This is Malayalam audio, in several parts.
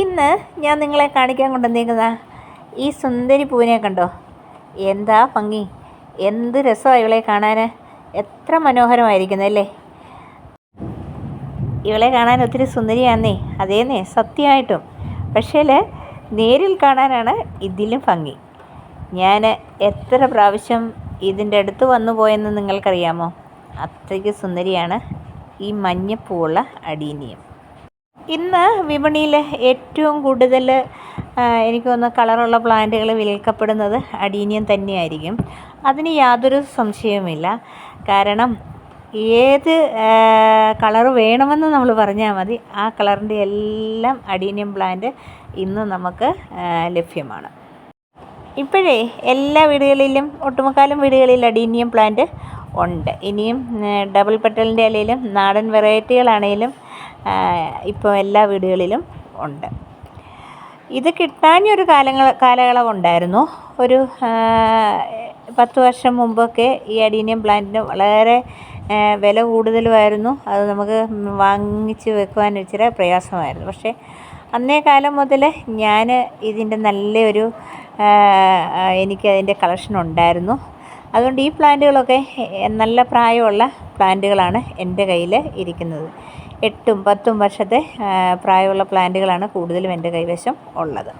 ഇന്ന് ഞാൻ നിങ്ങളെ കാണിക്കാൻ കൊണ്ടുവന്നേക്കുന്ന ഈ സുന്ദരി പൂവിനെ കണ്ടോ? എന്താ ഭംഗി? എന്ത് രസമാണ് ഇവളെ കാണാൻ എത്ര മനോഹരമായിരിക്കുന്നല്ലേ ഇവളെ കാണാൻ ഒത്തിരി സുന്ദരിയാന്നേ. അതേന്നേ സത്യമായിട്ടും. പക്ഷേ നേരിൽ കാണാനാണ് ഇതിലും ഭംഗി. ഞാൻ എത്ര പ്രാവശ്യം ഇതിന്റെ അടുത്ത് വന്നു പോയെന്ന് നിങ്ങൾക്കറിയാമോ? അത്രയ്ക്ക് സുന്ദരിയാണ് ഈ മഞ്ഞപ്പൂവുള്ള അടീനിയം. ഇന്ന് വിപണിയിൽ ഏറ്റവും കൂടുതൽ എനിക്ക് തോന്നുന്നു കളറുള്ള പ്ലാന്റുകൾ വിൽക്കപ്പെടുന്നത് അടീനിയം തന്നെയായിരിക്കും. അതിന് യാതൊരു സംശയവുമില്ല. കാരണം ഏത് കളർ വേണമെന്ന് നമ്മൾ പറഞ്ഞാൽ മതി. ആ കളറിന്റെ എല്ലാം അടീനിയം പ്ലാന്റ് ഇന്ന് നമുക്ക് ലഭ്യമാണ്. ഇപ്പോഴേ എല്ലാ വീടുകളിലും ഒട്ടുമുക്കാലും വീടുകളിൽ അഡീനിയം പ്ലാന്റ് ഉണ്ട്. ഇനിയും ഡബിൾ പെട്ടലിന്റെ ഇലയിലും നാടൻ വെറൈറ്റികളാണേലും ഇപ്പോൾ എല്ലാ വീടുകളിലും ഉണ്ട്. ഇത് കിട്ടാഞ്ഞൊരു കാലങ്ങൾ കാലയളവുണ്ടായിരുന്നു. ഒരു പത്ത് വർഷം മുമ്പൊക്കെ ഈ അഡീനിയം പ്ലാന്റിന് വളരെ വില കൂടുതലുമായിരുന്നു. അത് നമുക്ക് വാങ്ങിച്ച് വെക്കുവാൻ ഇച്ചിരി പ്രയാസമായിരുന്നു. പക്ഷേ അന്നേ കാലം മുതൽ ഞാൻ ഇതിന്റെ നല്ലൊരു എനിക്കതിന്റെ കളക്ഷൻ ഉണ്ടായിരുന്നു. അതുകൊണ്ട് ഈ പ്ലാന്റുകളൊക്കെ നല്ല പ്രായമുള്ള പ്ലാന്റുകളാണ് എന്റെ കയ്യിൽ ഇരിക്കുന്നത്. എട്ടും പത്തും വർഷത്തെ പ്രായമുള്ള പ്ലാന്റുകളാണ് കൂടുതലും എന്റെ കൈവശം ഉള്ളത്.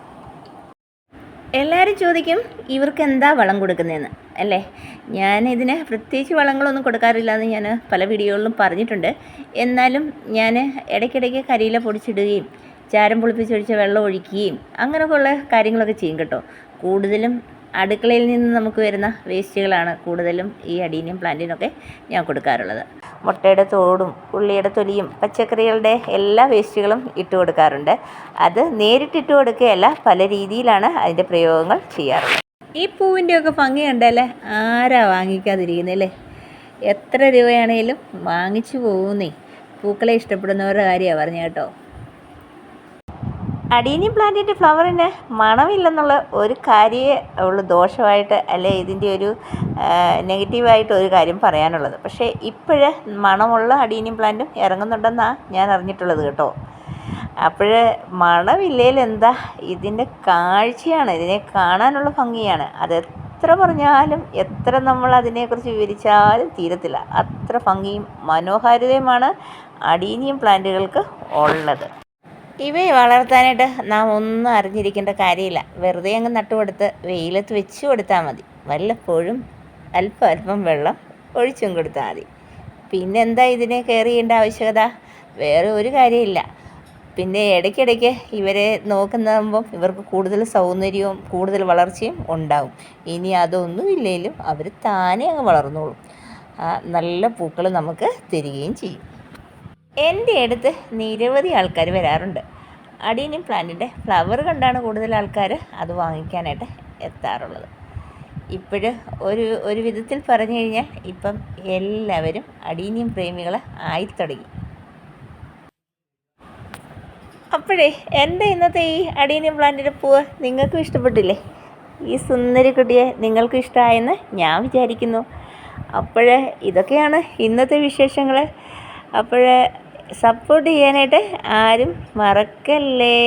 എല്ലാവരും ചോദിക്കും ഇവർക്ക് എന്താ വളം കൊടുക്കുന്നതെന്ന് അല്ലേ? ഞാൻ ഇതിന് പ്രത്യേകിച്ച് വളങ്ങളൊന്നും കൊടുക്കാറില്ല എന്ന് ഞാൻ പല വീഡിയോകളിലും പറഞ്ഞിട്ടുണ്ട്. എന്നാലും ഞാൻ ഇടയ്ക്കിടയ്ക്ക് കരിയില പൊടിച്ചിടുകയും ചാരം പൊളിപ്പിച്ചൊഴിച്ച വെള്ളം ഒഴിക്കുകയും അങ്ങനെയൊക്കെ ഉള്ള കാര്യങ്ങളൊക്കെ ചെയ്യും കേട്ടോ. കൂടുതലും അടുക്കളയിൽ നിന്ന് നമുക്ക് വരുന്ന വേസ്റ്റുകളാണ് കൂടുതലും ഈ അഡീനിയം പ്ലാന്റിനൊക്കെ ഞാൻ കൊടുക്കാറുള്ളത്. മുട്ടയുടെ തോടും ഉള്ളിയുടെ തൊലിയും പച്ചക്കറികളുടെ എല്ലാ വേസ്റ്റുകളും ഇട്ട് കൊടുക്കാറുണ്ട്. അത് നേരിട്ടിട്ട് കൊടുക്കുകയല്ല പല രീതിയിലാണ് അതിന്റെ പ്രയോഗങ്ങൾ ചെയ്യാറുള്ളത്. ഈ പൂവിന്റെയൊക്കെ ഭംഗി കണ്ടല്ലേ? ആരാ വാങ്ങിക്കാതിരിക്കുന്നല്ലേ എത്ര രൂപയാണേലും വാങ്ങിച്ചു പോകുന്നേ. പൂക്കളെ ഇഷ്ടപ്പെടുന്നവരുടെ കാര്യമാണ് പറഞ്ഞ കേട്ടോ. അടീനിയം പ്ലാന്റിന്റെ ഫ്ലവറിന് മണമില്ലെന്നുള്ള ഒരു കാര്യമേ ഉള്ളൂ ദോഷമായിട്ട് അല്ലെ? ഇതിന്റെ ഒരു നെഗറ്റീവായിട്ട് ഒരു കാര്യം പറയാനുള്ളത്. പക്ഷേ ഇപ്പോഴ് മണമുള്ള അടീനിയം പ്ലാന്റും ഇറങ്ങുന്നുണ്ടെന്നാണ് ഞാൻ അറിഞ്ഞിട്ടുള്ളത് കേട്ടോ. അപ്പോൾ മണമില്ലേൽ എന്താ ഇതിന്റെ കാഴ്ചയാണ് ഇതിനെ കാണാനുള്ള ഭംഗിയാണ്. അത് എത്ര പറഞ്ഞാലും എത്ര നമ്മൾ അതിനെക്കുറിച്ച് വിവരിച്ചാലും തീരത്തില്ല. അത്ര ഭംഗിയും മനോഹാരിതയുമാണ് അടീനിയം പ്ലാന്റുകൾക്ക് ഉള്ളത്. ഇവയെ വളർത്താനായിട്ട് നാം ഒന്നും അറിഞ്ഞിരിക്കേണ്ട കാര്യമില്ല. വെറുതെ അങ്ങ് നട്ടുകൊടുത്ത് വെയിലത്ത് വെച്ച് കൊടുത്താൽ മതി. വല്ലപ്പോഴും അല്പം അല്പം വെള്ളം ഒഴിച്ചും കൊടുത്താൽ മതി. പിന്നെന്താ ഇതിനെ കെയർ ചെയ്യേണ്ട ആവശ്യകത? വേറെ ഒരു കാര്യമില്ല. പിന്നെ ഇടയ്ക്കിടയ്ക്ക് ഇവരെ നോക്കുന്നതാകുമ്പം ഇവർക്ക് കൂടുതൽ സൗന്ദര്യവും കൂടുതൽ വളർച്ചയും ഉണ്ടാവും. ഇനി അതൊന്നും ഇല്ലെങ്കിലും അവർ താനേ അങ്ങ് വളർന്നോളും. നല്ല പൂക്കൾ നമുക്ക് തരികയും ചെയ്യും. എന്റെ അടുത്ത് നിരവധി ആൾക്കാർ വരാറുണ്ട്. അടീനിയം പ്ലാന്റിന്റെ ഫ്ലവർ കണ്ടാണ് കൂടുതൽ ആൾക്കാർ അത് വാങ്ങിക്കാനായിട്ട് എത്താറുള്ളത്. ഇപ്പോഴ് ഒരു ഒരു വിധത്തിൽ പറഞ്ഞു കഴിഞ്ഞാൽ ഇപ്പം എല്ലാവരും അടീനിയം പ്രേമികൾ ആയിത്തുടങ്ങി. അപ്പോഴേ എന്റെ ഇന്നത്തെ ഈ അടീനിയം പ്ലാന്റിന്റെ പൂവ്? നിങ്ങൾക്കും ഇഷ്ടപ്പെട്ടില്ലേ? ഈ സുന്ദരി കുട്ടിയെ നിങ്ങൾക്കും ഇഷ്ടമായെന്ന് ഞാൻ വിചാരിക്കുന്നു. അപ്പോൾ ഇതൊക്കെയാണ് ഇന്നത്തെ വിശേഷങ്ങൾ. അപ്പോൾ സപ്പോർട്ട് ചെയ്യാനായിട്ട് ആരും മറക്കല്ലേ?